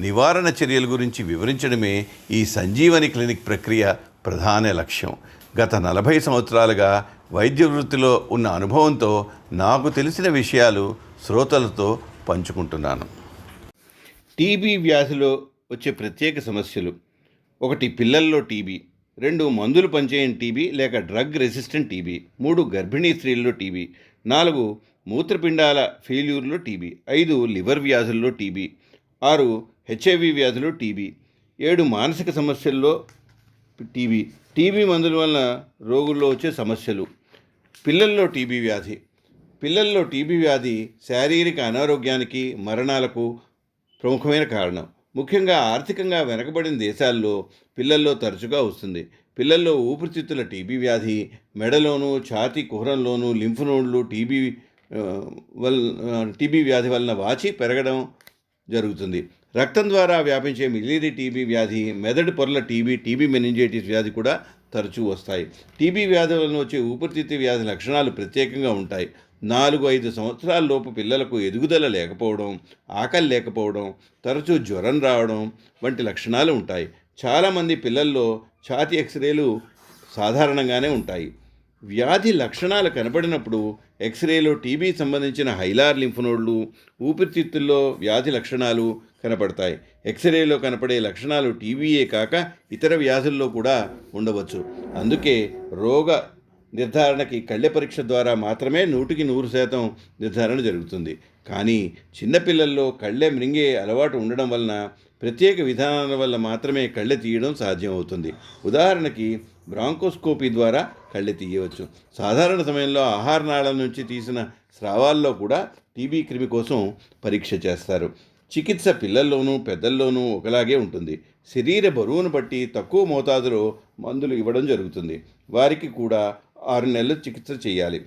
నివారణ చర్యల గురించి వివరించడమే ఈ సంజీవని క్లినిక్ ప్రక్రియ ప్రధాన లక్ష్యం. గత నలభై సంవత్సరాలుగా వైద్య వృత్తిలో ఉన్న అనుభవంతో నాకు తెలిసిన విషయాలు శ్రోతలతో పంచుకుంటున్నాను. టీబీ వ్యాధిలో వచ్చే ప్రత్యేక సమస్యలు. ఒకటి పిల్లల్లో టీబీ రెండు మందులు పనిచేయని టీబీ లేక డ్రగ్ రెసిస్టెంట్ టీబీ మూడు గర్భిణీ స్త్రీల్లో టీబీ నాలుగు మూత్రపిండాల ఫెయిల్యూర్లో టీబీ ఐదు లివర్ వ్యాధుల్లో టీబీ ఆరు హెచ్ఐవి వ్యాధులు టీబీ. ఏడు మానసిక సమస్యల్లో టీబీ. టీబీ మందుల వలన రోగుల్లో వచ్చే సమస్యలు. పిల్లల్లో టీబీ వ్యాధి. పిల్లల్లో టీబీ వ్యాధి శారీరక అనారోగ్యానికి మరణాలకు ప్రముఖమైన కారణం. ముఖ్యంగా ఆర్థికంగా వెనకబడిన దేశాల్లో పిల్లల్లో తరచుగా వస్తుంది. పిల్లల్లో ఊపిరితిత్తుల టీబీ వ్యాధి మెడలోను ఛాతీ కుహరంలోను లింఫ్ నోడ్లు టీబీ ఆ, వల్ టీబీ వ్యాధి వలన వాచి పెరగడం జరుగుతుంది. రక్తం ద్వారా వ్యాపించే మిలియరీ టీబీ వ్యాధి మెదడు పొరల టీబీ టీబీ మెనింజైటిస్ వ్యాధి కూడా తరచూ వస్తాయి. టీబీ వ్యాధి వలన వచ్చే ఊపిరితిత్తు వ్యాధి లక్షణాలు ప్రత్యేకంగా ఉంటాయి. నాలుగు ఐదు సంవత్సరాల లోపు పిల్లలకు ఎదుగుదల లేకపోవడం ఆకలి లేకపోవడం తరచూ జ్వరం రావడం వంటి లక్షణాలు ఉంటాయి. చాలామంది పిల్లల్లో ఛాతీ ఎక్స్రేలు సాధారణంగానే ఉంటాయి. వ్యాధి లక్షణాలు కనబడినప్పుడు ఎక్స్రేలో టీబీ సంబంధించిన హైలార్ లింఫనోడ్లు ఊపిరితిత్తుల్లో వ్యాధి లక్షణాలు కనపడతాయి. ఎక్స్రేలో కనపడే లక్షణాలు టీబీయే కాక ఇతర వ్యాధుల్లో కూడా ఉండవచ్చు. అందుకే రోగ నిర్ధారణకి కళ్ళె పరీక్ష ద్వారా మాత్రమే నూటికి నూరు శాతం నిర్ధారణ జరుగుతుంది. కానీ చిన్నపిల్లల్లో కళ్ళె మృంగే అలవాటు ఉండడం వలన ప్రత్యేక విధానాల వల్ల మాత్రమే కళ్ళె తీయడం సాధ్యమవుతుంది. ఉదాహరణకి బ్రాంకోస్కోపీ ద్వారా కళ్ళె తీయవచ్చు. సాధారణ సమయంలో ఆహార నాళం నుంచి తీసిన స్రావాల్లో కూడా టీబీ క్రిమి కోసం పరీక్ష చేస్తారు. చికిత్స పిల్లల్లోనూ పెద్దల్లోనూ ఒకలాగే ఉంటుంది. శరీర బరువును బట్టి తక్కువ మోతాదులో మందులు ఇవ్వడం జరుగుతుంది. వారికి కూడా ఆరు నెలలు చికిత్స చేయాలి.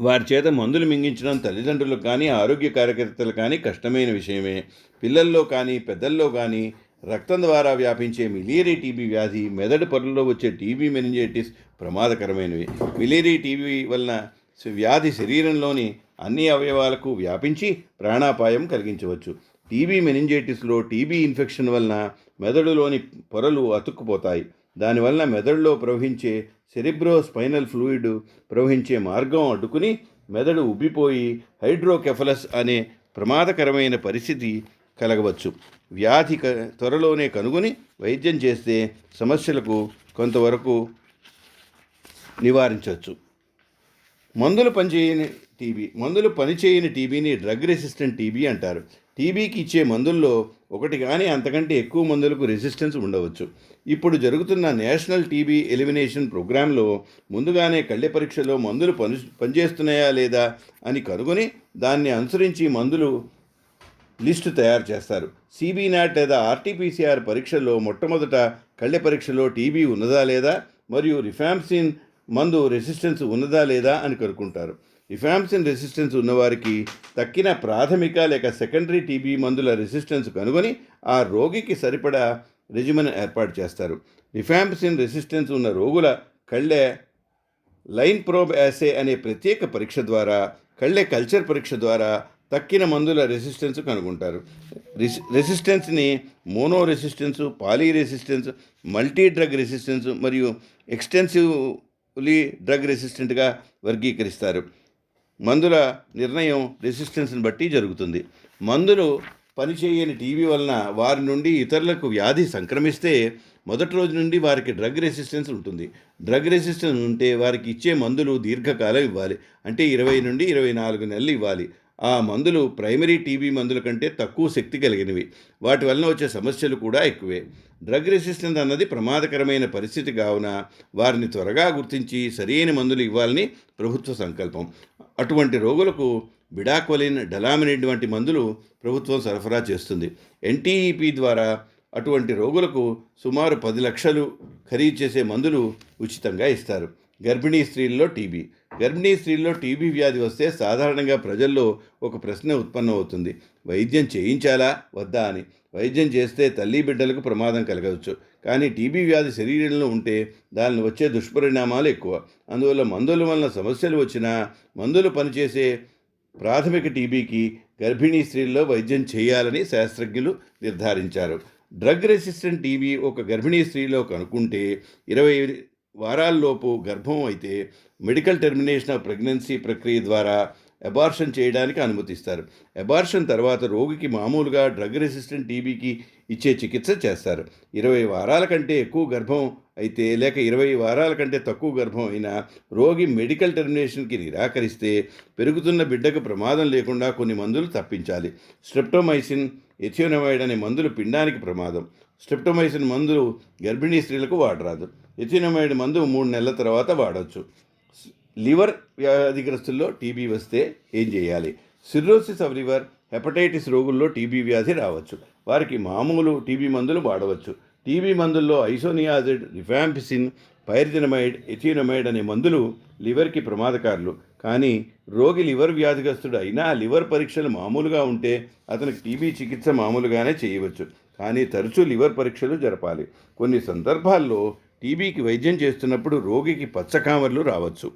వారి చేత మందులు మింగించడం తల్లిదండ్రులకు కానీ ఆరోగ్య కార్యకర్తలు కానీ కష్టమైన విషయమే. పిల్లల్లో కానీ పెద్దల్లో కానీ రక్తం ద్వారా వ్యాపించే మిలేరియా టీబీ వ్యాధి మెదడు పొరల్లో వచ్చే టీబీ మెనింజైటిస్ ప్రమాదకరమైనవి. మిలేరియా టీబీ వలన వ్యాధి శరీరంలోని అన్ని అవయవాలకు వ్యాపించి ప్రాణాపాయం కలిగించవచ్చు. టీబీ మెనింజైటిస్లో టీబీ ఇన్ఫెక్షన్ వలన మెదడులోని పొరలు అతుక్కుపోతాయి. దానివలన మెదడులో ప్రవహించే సెరిబ్రో స్పైనల్ ఫ్లూయిడ్ ప్రవహించే మార్గం అడ్డుకుని మెదడు ఉబ్బిపోయి హైడ్రోకెఫలస్ అనే ప్రమాదకరమైన పరిస్థితి కలగవచ్చు. వ్యాధి త్వరలోనే కనుగొని వైద్యం చేస్తే సమస్యలకు కొంతవరకు నివారించవచ్చు. మందులు పనిచేయని టీబీ మందులు పనిచేయని టీబీని డ్రగ్ రెసిస్టెంట్ టీబీ అంటారు. టీబీకి ఇచ్చే మందుల్లో ఒకటి కానీ అంతకంటే ఎక్కువ మందులకు రెసిస్టెన్స్ ఉండవచ్చు. ఇప్పుడు జరుగుతున్న నేషనల్ టీబీ ఎలిమినేషన్ ప్రోగ్రాంలో ముందుగానే కళ్ళె పరీక్షలో మందులు పని పనిచేస్తున్నాయా లేదా అని కనుగొని దాన్ని అనుసరించి మందులు లిస్టు తయారు చేస్తారు. సిబీ నాట్ లేదా ఆర్టీపీసీఆర్ పరీక్షల్లో మొట్టమొదట కళ్ళె పరీక్షలో టీబీ ఉన్నదా లేదా మరియు రిఫాంసిన్ మందు రెసిస్టెన్స్ ఉన్నదా లేదా అని కనుక్కుంటారు. రిఫాంసిన్ రెసిస్టెన్స్ ఉన్నవారికి తక్కిన ప్రాథమిక లేక సెకండరీ టీబీ మందుల రెసిస్టెన్స్ కనుగొని ఆ రోగికి సరిపడా రెజిమెన్ ఏర్పాటు చేస్తారు. రిఫాంసిన్ రెసిస్టెన్స్ ఉన్న రోగుల కళ్ళె లైన్ ప్రోబ్ యాసే అనే ప్రత్యేక పరీక్ష ద్వారా కళ్ళె కల్చర్ పరీక్ష ద్వారా తక్కిన మందుల రెసిస్టెన్స్ కనుగొంటారు. రెసి రెసిస్టెన్స్ని mono resistance poly resistance multi drug resistance మరియు ఎక్స్టెన్సివ్లీ డ్రగ్ రెసిస్టెంట్గా వర్గీకరిస్తారు. మందుల నిర్ణయం రెసిస్టెన్స్ని బట్టి జరుగుతుంది. మందులు పనిచేయని టీవీ వలన వారి నుండి ఇతరులకు వ్యాధి సంక్రమిస్తే మొదటి రోజు నుండి వారికి డ్రగ్ రెసిస్టెన్స్ ఉంటుంది. డ్రగ్ రెసిస్టెన్స్ ఉంటే వారికి ఇచ్చే మందులు దీర్ఘకాలం ఇవ్వాలి. అంటే ఇరవై నుండి ఇరవై నాలుగు నెలలు ఇవ్వాలి. ఆ మందులు ప్రైమరీ టీబీ మందుల కంటే తక్కువ శక్తి కలిగినవి. వాటి వలన వచ్చే సమస్యలు కూడా ఎక్కువే. డ్రగ్ రెసిస్టెన్స్ అన్నది ప్రమాదకరమైన పరిస్థితి కావున వారిని త్వరగా గుర్తించి సరైన మందులు ఇవ్వాలని ప్రభుత్వ సంకల్పం. అటువంటి రోగులకు బిడాక్వలిన్ డలామినిడ్ వంటి మందులు ప్రభుత్వం సరఫరా చేస్తుంది. ఎన్టీఈపీ ద్వారా అటువంటి రోగులకు సుమారు పది లక్షలు ఖరీదు చేసే మందులు ఉచితంగా ఇస్తారు. గర్భిణీ స్త్రీల్లో టీబీ. గర్భిణీ స్త్రీల్లో టీబీ వ్యాధి వస్తే సాధారణంగా ప్రజల్లో ఒక ప్రశ్న ఉత్పన్నమవుతుంది. వైద్యం చేయించాలా? వద్దా అని. వైద్యం చేస్తే తల్లి బిడ్డలకు ప్రమాదం కలగవచ్చు. కానీ టీబీ వ్యాధి శరీరంలో ఉంటే దానిని వచ్చే దుష్పరిణామాలు ఎక్కువ. అందువల్ల మందుల వలన సమస్యలు వచ్చినా మందులు పనిచేసే ప్రాథమిక టీబీకి గర్భిణీ స్త్రీల్లో వైద్యం చేయాలని శాస్త్రజ్ఞులు నిర్ధారించారు. డ్రగ్ రెసిస్టెంట్ టీబీ ఒక గర్భిణీ స్త్రీలో కనుక్కుంటే ఇరవై వారాల్లోపు గర్భం అయితే మెడికల్ టెర్మినేషన్ ఆఫ్ ప్రెగ్నెన్సీ ప్రక్రియ ద్వారా అబార్షన్ చేయడానికి అనుమతిస్తారు. అబార్షన్ తర్వాత రోగికి మామూలుగా డ్రగ్ రెసిస్టెంట్ టీబీకి ఇచ్చే చికిత్స చేస్తారు. ఇరవై వారాల కంటే ఎక్కువ గర్భం అయితే లేక ఇరవై వారాల కంటే తక్కువ గర్భం అయినా రోగి మెడికల్ టెర్మినేషన్కి నిరాకరిస్తే పెరుగుతున్న బిడ్డకు ప్రమాదం లేకుండా కొన్ని మందులు తప్పించాలి. స్ట్రెప్టోమైసిన్ ఎథియోనమైడ్ అనే మందులు పిండానికి ప్రమాదం. స్ట్రిప్టోమైసిన్ మందులు గర్భిణీ స్త్రీలకు వాడరాదు. ఎథినమైడ్ మందు మూడు నెలల తర్వాత వాడవచ్చు లివర్ వ్యాధిగ్రస్తుల్లో టీబీ వస్తే ఏం చేయాలి? సిర్రోసిస్ ఆఫ్ లివర్ హెపటైటిస్ రోగుల్లో టీబీ వ్యాధి రావచ్చు. వారికి మామూలు టీబీ మందులు వాడవచ్చు. టీబీ మందుల్లో ఐసోనియాజిడ్ రిఫాంపిసిన్ పైర్జినమైడ్ ఎథినమైడ్ అనే మందులు లివర్కి ప్రమాదకారులు. కానీ రోగి లివర్ వ్యాధిగ్రస్తుడు అయినా లివర్ పరీక్షలు మామూలుగా ఉంటే అతనికి టీబీ చికిత్స మామూలుగానే చేయవచ్చు. కానీ తరచూ లివర్ పరీక్షలు జరపాలి. కొన్ని సందర్భాల్లో టీబీకి వైద్యం చేస్తున్నప్పుడు రోగికి పచ్చ కామర్లు రావచ్చు.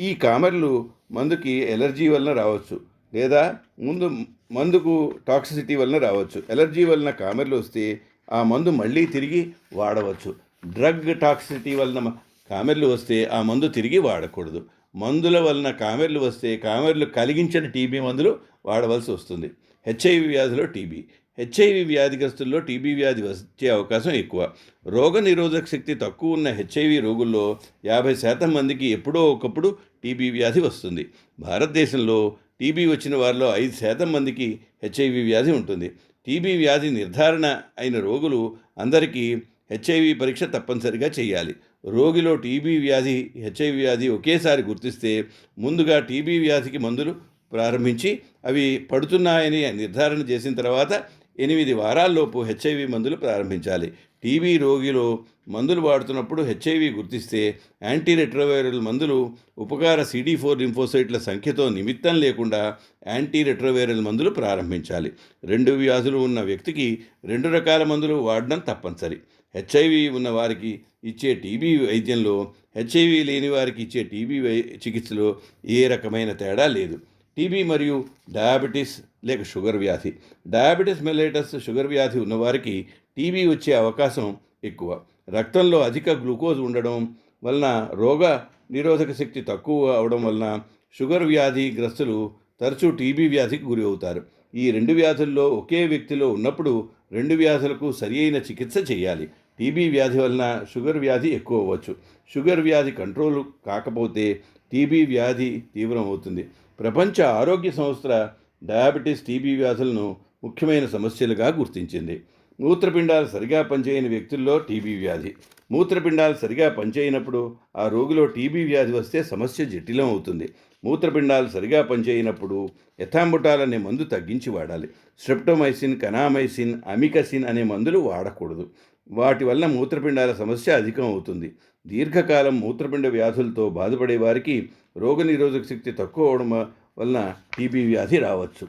ఈ కామర్లు మందుకి ఎలర్జీ వలన రావచ్చు లేదా ముందు మందుకు టాక్సిసిటీ వలన రావచ్చు. ఎలర్జీ వలన కామెర్లు వస్తే ఆ మందు మళ్ళీ తిరిగి వాడవచ్చు. డ్రగ్ టాక్సిసిటీ వలన కామెర్లు వస్తే ఆ మందు తిరిగి వాడకూడదు. మందుల వలన కామెర్లు వస్తే కామెర్లు కలిగించిన టీబీ మందులు వాడవలసి వస్తుంది. హెచ్ఐవి వ్యాధిలో టీబీ. హెచ్ఐవి వ్యాధిగ్రస్తుల్లో టీబీ వ్యాధి వచ్చే అవకాశం ఎక్కువ. రోగ నిరోధక శక్తి తక్కువ ఉన్న హెచ్ఐవి రోగుల్లో యాభై శాతం మందికి ఎప్పుడో ఒకప్పుడు టీబీ వ్యాధి వస్తుంది. భారతదేశంలో టీబీ వచ్చిన వారిలో ఐదు శాతం మందికి హెచ్ఐవి వ్యాధి ఉంటుంది. టీబీ వ్యాధి నిర్ధారణ అయిన రోగులు అందరికీ హెచ్ఐవి పరీక్ష తప్పనిసరిగా చేయాలి. రోగిలో టీబీ వ్యాధి హెచ్ఐవి వ్యాధి ఒకేసారి గుర్తిస్తే ముందుగా టీబీ వ్యాధికి మందులు ప్రారంభించి అవి పడుతున్నాయని నిర్ధారణ చేసిన తర్వాత ఎనిమిది వారాల్లోపు హెచ్ఐవి మందులు ప్రారంభించాలి. టీబీ రోగిలో మందులు వాడుతున్నప్పుడు హెచ్ఐవి గుర్తిస్తే యాంటీ రెట్రోవైరల్ మందులు ఉపకార సిడీ ఫోర్ లింఫోసైట్ల సంఖ్యతో నిమిత్తం లేకుండా యాంటీ రెట్రోవైరల్ మందులు ప్రారంభించాలి. రెండు వ్యాధులు ఉన్న వ్యక్తికి రెండు రకాల మందులు వాడడం తప్పనిసరి. హెచ్ఐవి ఉన్న వారికి ఇచ్చే టీబీ వైద్యంలో హెచ్ఐవి లేని వారికి ఇచ్చే టీబీ వై చికిత్సలో ఏ రకమైన తేడా లేదు. టీబీ మరియు డయాబెటీస్ లేక షుగర్ వ్యాధి. డయాబెటీస్ మెలైటస్ షుగర్ వ్యాధి ఉన్నవారికి టీబీ వచ్చే అవకాశం ఎక్కువ. రక్తంలో అధిక గ్లూకోజ్ ఉండడం వలన రోగ నిరోధక శక్తి తక్కువ అవడం వలన షుగర్ వ్యాధి గ్రస్తులు తరచూ టీబీ వ్యాధికి గురి అవుతారు. ఈ రెండు వ్యాధుల్లో ఒకే వ్యక్తిలో ఉన్నప్పుడు రెండు వ్యాధులకు సరి అయిన చికిత్స చేయాలి. టీబీ వ్యాధి వలన షుగర్ వ్యాధి ఎక్కువ అవ్వచ్చు. షుగర్ వ్యాధి కంట్రోల్ కాకపోతే టీబీ వ్యాధి తీవ్రం అవుతుంది. ప్రపంచ ఆరోగ్య సంస్థ డయాబెటీస్ టీబీ వ్యాధులను ముఖ్యమైన సమస్యలుగా గుర్తించింది. మూత్రపిండాలు సరిగా పనిచేయని వ్యక్తుల్లో టీబీ వ్యాధి. మూత్రపిండాలు సరిగా పనిచేయనప్పుడు ఆ రోగిలో టీబీ వ్యాధి వస్తే సమస్య జటిలం అవుతుంది. మూత్రపిండాలు సరిగా పనిచేయనప్పుడు ఎథాంబుటాల్ అనే మందు తగ్గించి వాడాలి. స్ట్రెప్టోమైసిన్ కనామైసిన్ అమికసిన్ అనే మందులు వాడకూడదు. వాటి వల్ల మూత్రపిండాల సమస్య అధికం అవుతుంది. దీర్ఘకాలం మూత్రపిండ వ్యాధులతో బాధపడే వారికి రోగనిరోధక శక్తి తక్కువ అవడం వలన టీబీ వ్యాధి రావచ్చు.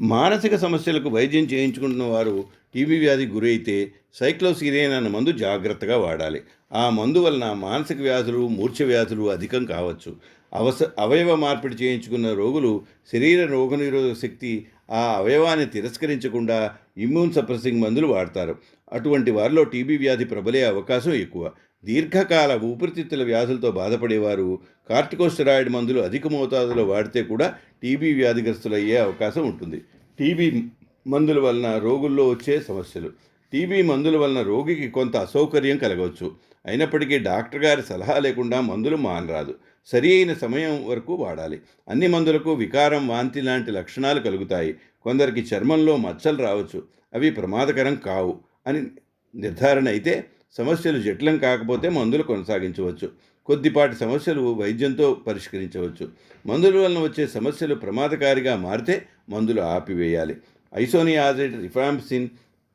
మానసిక సమస్యలకు వైద్యం చేయించుకుంటున్న వారు టీబీ వ్యాధికి గురైతే సైక్లోసిరియన్ అనే మందు జాగ్రత్తగా వాడాలి. ఆ మందు వలన మానసిక వ్యాధులు మూర్ఛ వ్యాధులు అధికం కావచ్చు. అవస అవయవ మార్పిడి చేయించుకున్న రోగులు శరీర రోగనిరోధక శక్తి ఆ అవయవాన్ని తిరస్కరించకుండా ఇమ్యూన్ సప్రెసింగ్ మందులు వాడతారు. అటువంటి వారిలో టీబీ వ్యాధి ప్రబలే అవకాశం ఎక్కువ. దీర్ఘకాల ఊపిరితిత్తుల వ్యాధులతో బాధపడేవారు కార్టికోస్టెరాయిడ్ మందులు అధిక మోతాదులో వాడితే కూడా టీబీ వ్యాధిగ్రస్తులయ్యే అవకాశం ఉంటుంది. టీబీ మందుల వలన రోగుల్లో వచ్చే సమస్యలు. టీబీ మందుల వలన రోగికి కొంత అసౌకర్యం కలగవచ్చు. అయినప్పటికీ డాక్టర్ గారి సలహా లేకుండా మందులు మానరాదు. సరి అయిన సమయం వరకు వాడాలి. అన్ని మందులకు వికారం వాంతి లాంటి లక్షణాలు కలుగుతాయి. కొందరికి చర్మంలో మచ్చలు రావచ్చు. అవి ప్రమాదకరం కావు అని నిర్ధారణ అయితే సమస్యలు జటిలం కాకపోతే మందులు కొనసాగించవచ్చు. కొద్దిపాటి సమస్యలు వైద్యంతో పరిష్కరించవచ్చు. మందుల వలన వచ్చే సమస్యలు ప్రమాదకారిగా మారితే మందులు ఆపివేయాలి. ఐసోనియాజైడ్ రిఫాంప్సిన్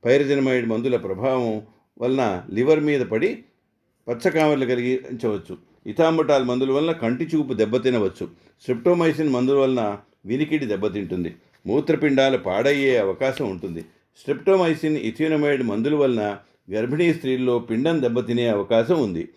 పైరజనమైడ్ మందుల ప్రభావం వలన లివర్ మీద పడి పచ్చకామర్లు కలిగించవచ్చు. ఇథాంబటాల్ మందుల వలన కంటి చూపు దెబ్బతినవచ్చు. స్ట్రిప్టోమైసిన్ మందుల వలన వినికిడి దెబ్బతింటుంది. మూత్రపిండాలు పాడయ్యే అవకాశం ఉంటుంది. స్ట్రిప్టోమైసిన్ ఇథియోనమైడ్ మందుల వలన గర్భిణీ స్త్రీల్లో పిండం దెబ్బతినే అవకాశం ఉంది.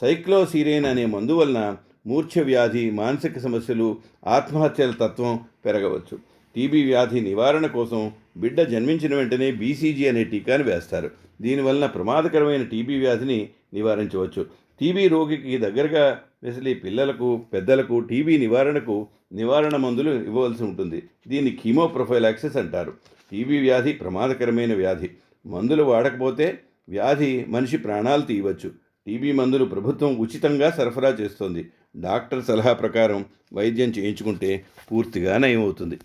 సైక్లోసీరేన్ అనే మందు వలన మూర్ఛ వ్యాధి మానసిక సమస్యలు ఆత్మహత్యల తత్వం పెరగవచ్చు. టీబీ వ్యాధి నివారణ కోసం బిడ్డ జన్మించిన వెంటనే బీసీజీ అనే టీకాను వేస్తారు. దీనివలన ప్రమాదకరమైన టీబీ వ్యాధిని నివారించవచ్చు. టీబీ రోగికి దగ్గరగా వెసలి పిల్లలకు పెద్దలకు టీబీ నివారణకు నివారణ మందులు ఇవ్వవలసి ఉంటుంది. దీన్ని కీమో ప్రొఫైలాక్సిస్ అంటారు. టీబీ వ్యాధి ప్రమాదకరమైన వ్యాధి. మందులు వాడకపోతే వ్యాధి మనిషి ప్రాణాలు తీయవచ్చు. టీబీ మందులు ప్రభుత్వం ఉచితంగా సరఫరా చేస్తోంది. డాక్టర్ సలహా ప్రకారం వైద్యం చేయించుకుంటే పూర్తిగా నయమవుతుంది.